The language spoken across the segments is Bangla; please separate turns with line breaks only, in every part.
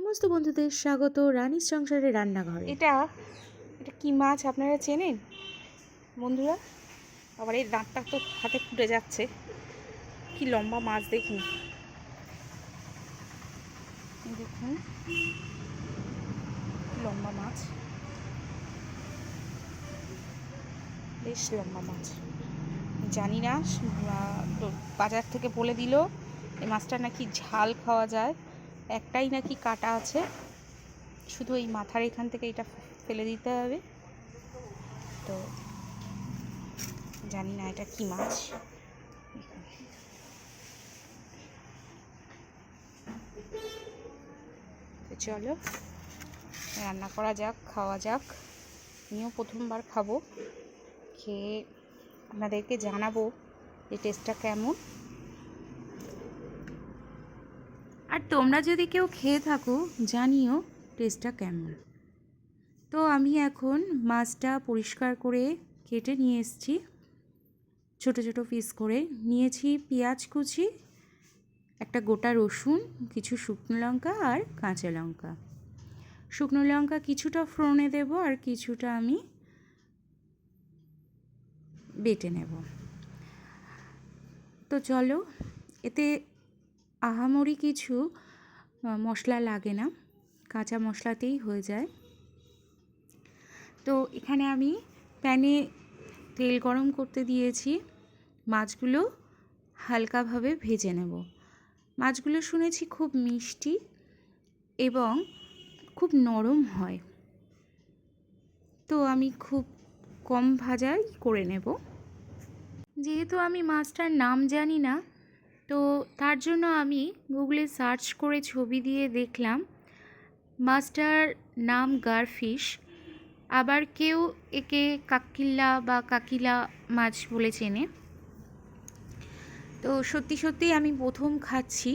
সমস্ত বন্ধুদের স্বাগত রানীর সংসারে রান্নাঘরে।
এটা এটা কি মাছ আপনারা চেনেন? বন্ধুরা, আবার এই দাঁতটা তো হাতে ফুটে যাচ্ছে। কি লম্বা মাছ দেখুন। দেখুন লম্বা মাছ। বেশ লম্বা মাছ। জানি না বাজার থেকে বলে দিল, এই মাছটা নাকি ঝাল খাওয়া যায়। একটাই নাকি কাটা আছে। শুধু এই মাথার এখান থেকে এটা ফেলে দিতে হবে। তো জানি না এটা কি মাছ। চলো, রান্না করা যাক, খাওয়া যাক। আমিও প্রথমবার খাব। খেয়ে আপনাদেরকে জানাব যে টেস্টটা কেমন।
আর তোমরা যদি কেউ খেয়ে থাকো, জানিও টেস্টটা কেমন। তো আমি এখন মাছটা পরিষ্কার করে কেটে নিয়ে এসেছি। ছোট ছোট পিস করে। নিয়েছি পেঁয়াজ কুচি, একটা গোটা রসুন, কিছু শুকনো লঙ্কা আর কাঁচা লঙ্কা। শুকনো লঙ্কা কিছুটা ফোড়নে দেব আর কিছুটা আমি বেটে নেব। তো চলো, এতে আহামরি কিছু মশলা লাগে না। কাঁচা মশলাতেই হয়ে যায়। তো এখানে আমি প্যানে তেল গরম করতে দিয়েছি। মাছগুলো হালকাভাবে ভেজে নেব। মাছগুলো শুনেছি খুব মিষ্টি এবং খুব নরম হয়। তো আমি খুব কম ভাজাই করে নেব। যেহেতু আমি মাছটার নাম জানি না তো তার জন্য আমি গুগলে সার্চ করে ছবি দিয়ে দেখলাম মাছটার নাম গারফিশ আবার কেউ একে কাকিল্লা বা কাকিলা মাছ বলে চেনে। তো সত্যি সত্যি আমি প্রথম খাচ্ছি।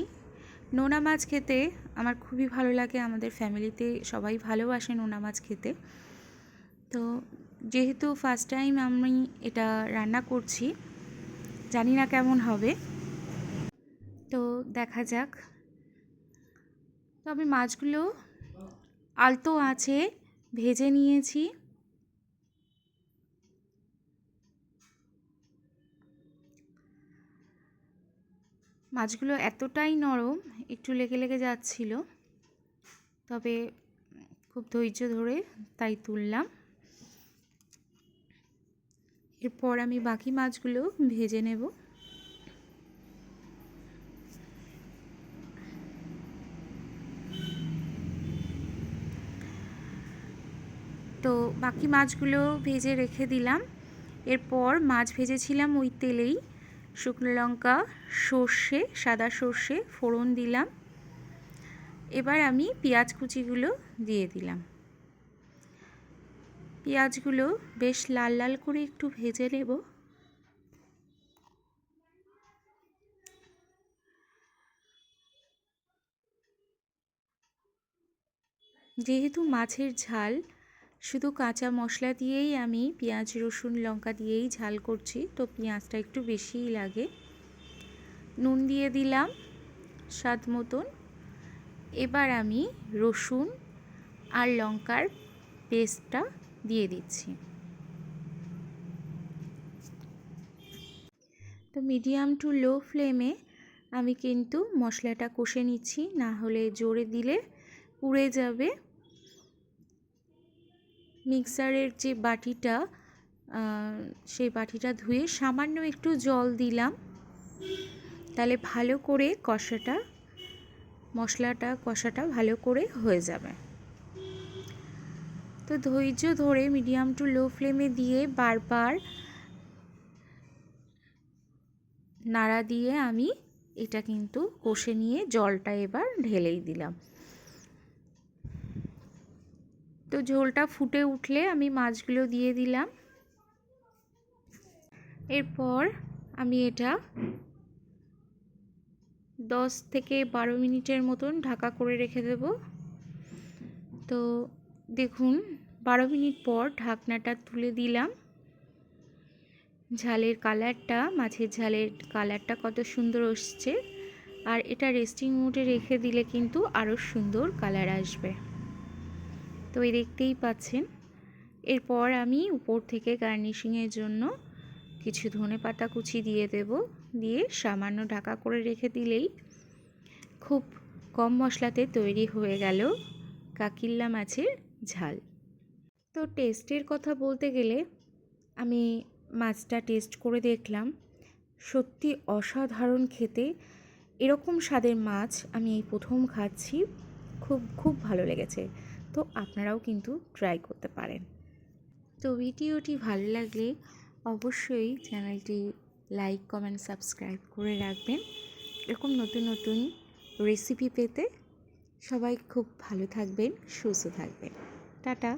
নোনা মাছ খেতে আমার খুবই ভালো লাগে, আমাদের ফ্যামিলিতে সবাই ভালোবাসে নোনা মাছ খেতে। তো যেহেতু ফার্স্ট টাইম আমি এটা রান্না করছি, জানি না কেমন হবে। তো দেখা যাক। তো আমি মাছগুলো আলতো আছে ভেজে নিয়েছি। মাছগুলো এতটাই নরম, একটু লেগে লেগে যাচ্ছিল। তবে খুব ধৈর্য ধরে তাই তুললাম। এরপর আমি বাকি মাছগুলো ভেজে নেব। তো বাকি মাছগুলো ভেজে রেখে দিলাম। এরপর মাছ ভেজেছিলাম ওই তেলেই। শুকনো লঙ্কা, সর্ষে, সাদা সর্ষে ফোড়ন দিলাম। এবার আমি পেঁয়াজ কুচিগুলো দিয়ে দিলাম। পেঁয়াজগুলো বেশ লাল লাল করে একটু ভেজে নেব। যেহেতু মাছের ঝাল শুধু কাঁচা মশলা দিয়েই আমি পেঁয়াজ, রসুন, লঙ্কা দিয়েই ঝাল করছি, তো পেঁয়াজটা একটু বেশিই লাগে। নুন দিয়ে দিলাম স্বাদ মতন। এবার আমি রসুন আর লঙ্কার পেস্টটা দিয়ে দিচ্ছি। তো মিডিয়াম টু লো ফ্লেমে আমি কিন্তু মশলাটা কষে নিচ্ছি, না হলে জোরে দিলে পুড়ে যাবে। মিক্সারের যে বাটিটা সেই বাটিটা ধুয়ে সামান্য একটু জল দিলাম। তাহলে ভালো করে কষাটা, মশলাটা, কষাটা ভালো করে হয়ে যাবে। তো ধৈর্য ধরে মিডিয়াম টু লো ফ্লেমে দিয়ে বারবার নাড়া দিয়ে আমি এটা কিন্তু কষে নিয়ে জলটা এবার ঢেলেই দিলাম। তো ঝোলটা ফুটে উঠলে আমি মাছগুলো দিয়ে দিলাম। এরপর আমি এটা দশ থেকে বারো মিনিটের মতন ঢাকা করে রেখে দেব। তো দেখুন, বারো মিনিট পর ঢাকনাটা তুলে দিলাম। ঝালের কালারটা, মাছের ঝালের কালারটা কত সুন্দর আসছে আর এটা রেস্টিং মোডে রেখে দিলে কিন্তু আরও সুন্দর কালার আসবে। তো এই দেখতেই পাচ্ছেন। এরপর আমি উপর থেকে গার্নিশিংয়ের জন্য কিছু ধনে পাতা কুচি দিয়ে দেব। দিয়ে সামান্য ঢাকা করে রেখে দিলেই খুব কম মশলাতে তৈরি হয়ে গেল কাকিল্লা মাছের ঝাল। তো টেস্টের কথা বলতে গেলে আমি মাছটা টেস্ট করে দেখলাম। সত্যি অসাধারণ খেতে। এরকম স্বাদের মাছ আমি এই প্রথম খাচ্ছি। খুব খুব ভালো লেগেছে। তো আপনারাও কিন্তু ট্রাই করতে পারেন। তো ভিডিওটি ভালো লাগলে অবশ্যই চ্যানেলটি লাইক কমেন্ট সাবস্ক্রাইব করে রাখবেন। এরকম নতুন নতুন রেসিপি পেতে সবাই খুব ভালো থাকবেন, সুস্থ থাকবেন। টাটা!